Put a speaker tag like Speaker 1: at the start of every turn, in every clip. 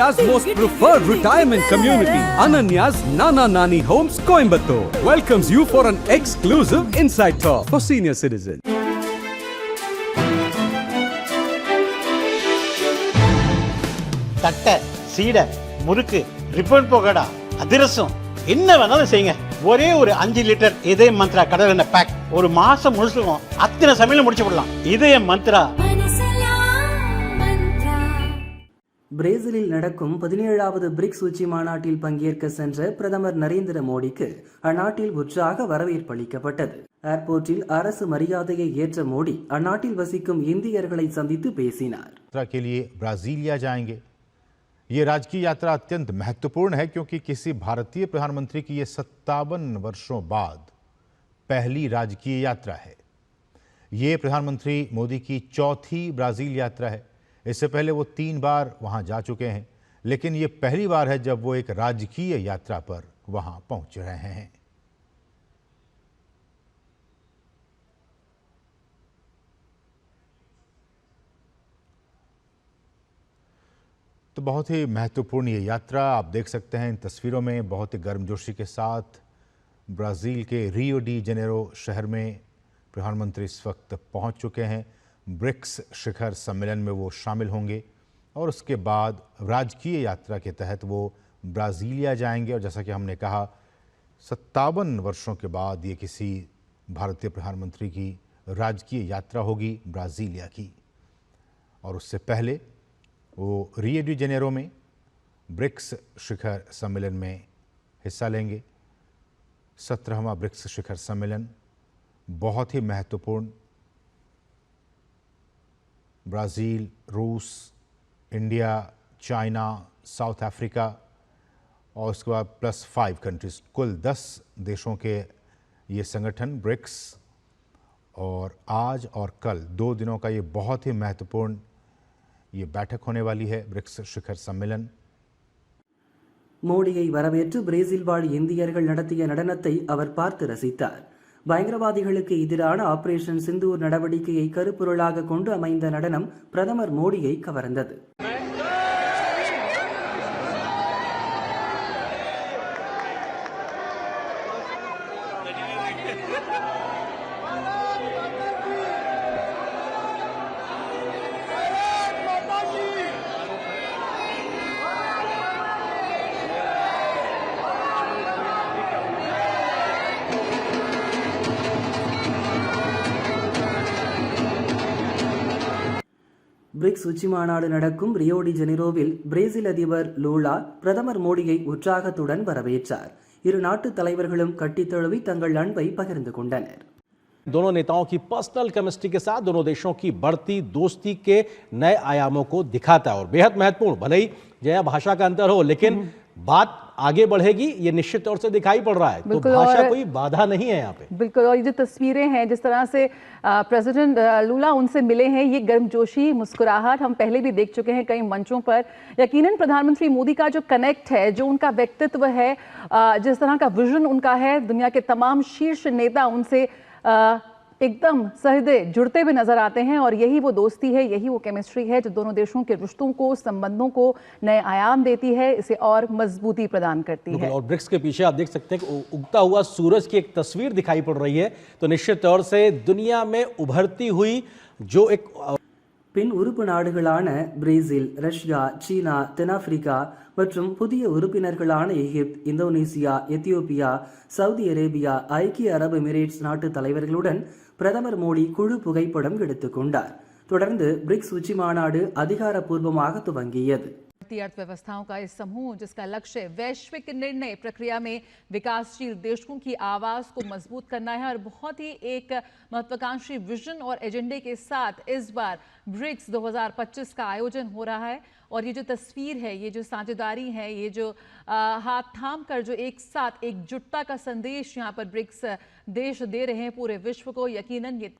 Speaker 1: India's most preferred retirement community, Ananya's Nana Nani Homes, Coimbatore, welcomes you for an exclusive inside tour for senior citizens.
Speaker 2: தட்டை சீடை முறுக்கு ribbon போகடா அதிரசம் என்ன வேணாலும் செய்யுங்க ஒரே ஒரு அஞ்சு லிட்டர் இதய மந்த்ரா கடல் எண்ணெய் பேக் ஒரு மாசம் முழுசுக்கும் அத்தனை சமையல முடிச்சு விடலாம் இதய மந்த்ரா
Speaker 3: பிரேசிலில் நடக்கும் பதினேழாவது பிரிக்ஸ் உச்சி மாநாட்டில் பங்கேற்க சென்ற பிரதமர் நரேந்திர மோடிக்கு அந்நாட்டில் உற்சாக வரவேற்பு அளிக்கப்பட்டது ஏர்போர்ட்டில் அரசு மரியாதையை ஏற்ற மோடி அந்நாட்டில் வசிக்கும் இந்தியர்களை சந்தித்து பேசினார்
Speaker 4: ब्राजीलिया जाएंगे ये राजकीय यात्रा अत्यंत महत्वपूर्ण है क्योंकि किसी भारतीय प्रधानमंत्री की ये सत्तावन वर्षों बाद पहली राजकीय यात्रा है ये प्रधानमंत्री मोदी की चौथी ब्राजील यात्रा है इससे पहले वो तीन बार वहां जा चुके हैं लेकिन ये पहली बार है जब वो एक राजकीय यात्रा पर वहां पहुंच रहे हैं तो बहुत ही महत्वपूर्ण ये यात्रा आप देख सकते हैं इन तस्वीरों में बहुत ही गर्मजोशी के साथ ब्राज़ील के रियो डी जेनेरो शहर में प्रधानमंत्री इस वक्त पहुंच चुके हैं ब्रिक्स शिखर सम्मेलन में वो शामिल होंगे और उसके बाद राजकीय यात्रा के तहत वो ब्राज़ीलिया जाएंगे और जैसा कि हमने कहा सत्तावन वर्षों के बाद ये किसी भारतीय प्रधानमंत्री की राजकीय यात्रा होगी ब्राज़ीलिया की और उससे पहले वो रियो डी जेनेरो में ब्रिक्स शिखर सम्मेलन में हिस्सा लेंगे सत्रहवा ब्रिक्स शिखर सम्मेलन बहुत ही महत्वपूर्ण ब्राज़ील रूस इंडिया चाइना साउथ अफ्रीका और उसके बाद प्लस फाइव कंट्रीज कुल दस देशों के ये संगठन ब्रिक्स और आज और कल दो दिनों का ये बहुत ही महत्वपूर्ण ये बैठक होने वाली है ब्रिक्स शिखर सम्मेलन
Speaker 3: மோடியை வரவேற்று பிரேசில் வாழ் இந்தியர்கள் நடத்திய நடனத்தை அவர் பார்த்து ரசித்தார் பயங்கரவாதிகளுக்கு எதிரான ஆபரேஷன் சிந்தூர் நடவடிக்கையை கருப்பொருளாக கொண்டு அமைந்த நடனம் பிரதமர் மோடியை கவர்ந்தது பிரிக்ஸ் உச்சி மாநாடு நடக்கும் ரியோ டி ஜெனிரோவில் பிரேசில் அதிபர் லூலா பிரதமர் மோடியை உற்சாகத்துடன் வரவேற்றார் இரு நாட்டு தலைவர்களும் கட்டித் தழுவி தங்கள் அன்பை பகிர்ந்து கொண்டனர்
Speaker 5: دونوں नेताओं की पर्सनल केमिस्ट्री के साथ दोनों देशों की बढ़ती दोस्ती के नए आयामों को दिखाता और बेहद महत्वपूर्ण भले ही जया भाषा का अंतर हो लेकिन बात आगे बढ़ेगी ये निश्चित तौर से दिखाई पड़ रहा है तो भाषा कोई बाधा नहीं है यहाँ पे
Speaker 6: बिल्कुल और ये जो तस्वीरें हैं जिस तरह से प्रेसिडेंट लूला उनसे मिले हैं ये गर्मजोशी मुस्कुराहट हम पहले भी देख चुके हैं कई मंचों पर यकीनन प्रधानमंत्री मोदी का जो कनेक्ट है जो उनका व्यक्तित्व है जिस तरह का विजन उनका है दुनिया के तमाम शीर्ष नेता उनसे एकदम सहदे जुड़ते हुए नजर आते हैं और यही वो दोस्ती है यही वो केमिस्ट्री है जो दोनों देशों के रिश्तों को संबंधों को नए आयाम देती है इसे और मजबूती प्रदान करती है
Speaker 5: और ब्रिक्स के पीछे आप देख सकते हैं उगता हुआ सूरज की एक तस्वीर दिखाई पड़ रही है तो निश्चित तौर से दुनिया में उभरती हुई जो एक
Speaker 3: பின் உறுப்பு நாடுகளான பிரேசில் ரஷ்யா சீனா தென்னாப்பிரிக்கா மற்றும் புதிய உறுப்பினர்களான Egypt Indonesia Ethiopia Saudi Arabia ஐக்கிய அரபு எமிரேட்ஸ் நாட்டு தலைவர்களுடன் பிரதமர் மோடி குழு புகைப்படம் எடுத்துக்கொண்டார் தொடர்ந்து பிரிக்ஸ் உச்சி மாநாடு அதிகாரப்பூர்வமாக துவங்கியது
Speaker 6: भारतीय अर्थव्यवस्थाओं का इस समूह जिसका लक्ष्य वैश्विक निर्णय प्रक्रिया में विकासशील देशों की आवाज को मजबूत करना है और बहुत ही एक महत्वाकांक्षी विजन और एजेंडे के साथ इस बार ब्रिक्स 2025 का आयोजन हो रहा है और ये जो तस्वीर है ये जो साझेदारी है ये जो आ, हाथ थाम कर जो एक साथ एकजुटता का संदेश यहाँ पर ब्रिक्स देश दे रहे हैं पूरे विश्व को यकीन ये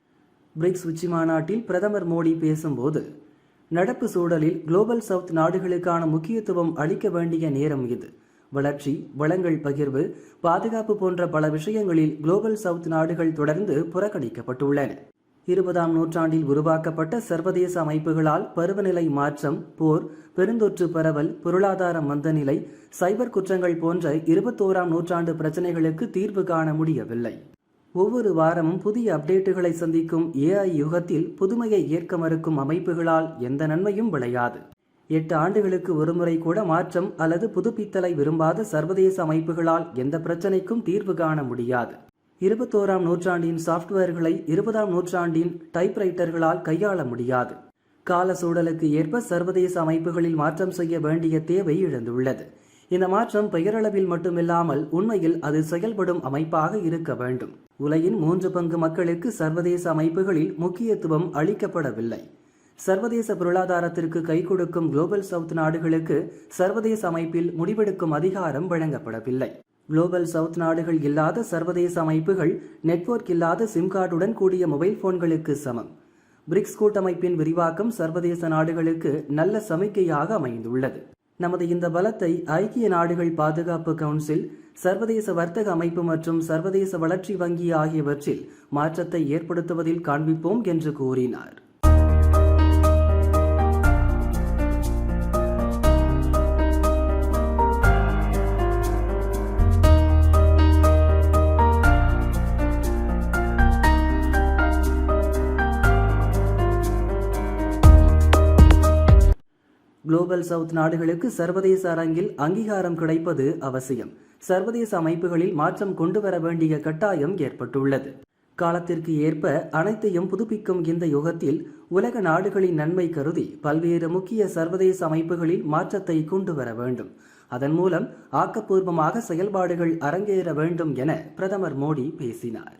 Speaker 3: ब्रिक्स उचिमाटी प्रदमर मोडी மோடி நடப்பு சூழலில் குளோபல் சவுத் நாடுகளுக்கான முக்கியத்துவம் அளிக்க வேண்டிய நேரம் இது வளர்ச்சி வளங்கள் பகிர்வு பாதுகாப்பு போன்ற பல விஷயங்களில் குளோபல் சவுத் நாடுகள் தொடர்ந்து புறக்கணிக்கப்பட்டுள்ளன இருபதாம் நூற்றாண்டில் உருவாக்கப்பட்ட சர்வதேச அமைப்புகளால் பருவநிலை மாற்றம் போர் பெருந்தொற்று பரவல் பொருளாதார மந்தநிலை சைபர் குற்றங்கள் போன்ற இருபத்தோராம் நூற்றாண்டு பிரச்சினைகளுக்கு தீர்வு காண முடியவில்லை ஒவ்வொரு வாரமும் புதிய அப்டேட்டுகளை சந்திக்கும் ஏஐ யுகத்தில் புதுமையை ஏற்க மறுக்கும் அமைப்புகளால் எந்த நன்மையும் விளையாது எட்டு ஆண்டுகளுக்கு ஒருமுறை கூட மாற்றம் அல்லது புதுப்பித்தலை விரும்பாத சர்வதேச அமைப்புகளால் எந்த பிரச்சனைக்கும் தீர்வு காண முடியாது இருபத்தோராம் நூற்றாண்டின் சாஃப்ட்வேர்களை இருபதாம் நூற்றாண்டின் டைப்ரைட்டர்களால் கையாள முடியாது கால சூழலுக்கு ஏற்ப சர்வதேச அமைப்புகளில் மாற்றம் செய்ய வேண்டிய தேவை எழுந்துள்ளது இந்த மாற்றம் பெயரளவில் மட்டுமில்லாமல் உண்மையில் அது செயல்படும் அமைப்பாக இருக்க வேண்டும் உலகின் மூன்று பங்கு மக்களுக்கு சர்வதேச அமைப்புகளில் முக்கியத்துவம் அளிக்கப்படவில்லை சர்வதேச பொருளாதாரத்திற்கு கை கொடுக்கும் குளோபல் சவுத் நாடுகளுக்கு சர்வதேச அமைப்பில் முடிவெடுக்கும் அதிகாரம் வழங்கப்படவில்லை குளோபல் சவுத் நாடுகள் இல்லாத சர்வதேச அமைப்புகள் நெட்வொர்க் இல்லாத சிம் கார்டுடன் கூடிய மொபைல் போன்களுக்கு சமம் பிரிக்ஸ் கூட்டமைப்பின் விரிவாக்கம் சர்வதேச நாடுகளுக்கு நல்ல சமிக்கையாக அமைந்துள்ளது நமது இந்த பலத்தை ஐக்கிய நாடுகள் பாதுகாப்பு கவுன்சில் சர்வதேச வர்த்தக அமைப்பு மற்றும் சர்வதேச வளர்ச்சி வங்கி ஆகியவற்றில் மாற்றத்தை ஏற்படுத்துவதில் காண்பிப்போம் என்று கூறினார் குளோபல் சவுத் நாடுகளுக்கு சர்வதேச அரங்கில் அங்கீகாரம் கிடைப்பது அவசியம் சர்வதேச அமைப்புகளில் மாற்றம் கொண்டு வர வேண்டிய கட்டாயம் ஏற்பட்டுள்ளது காலத்திற்கு ஏற்ப அனைத்தையும் புதுப்பிக்கும் இந்த யுகத்தில் உலக நாடுகளின் நன்மை கருதி பல்வேறு முக்கிய சர்வதேச அமைப்புகளில் மாற்றத்தை கொண்டு வர வேண்டும் அதன் மூலம் ஆக்கப்பூர்வமாக செயல்பாடுகள் அரங்கேற வேண்டும் என பிரதமர் மோடி பேசினார்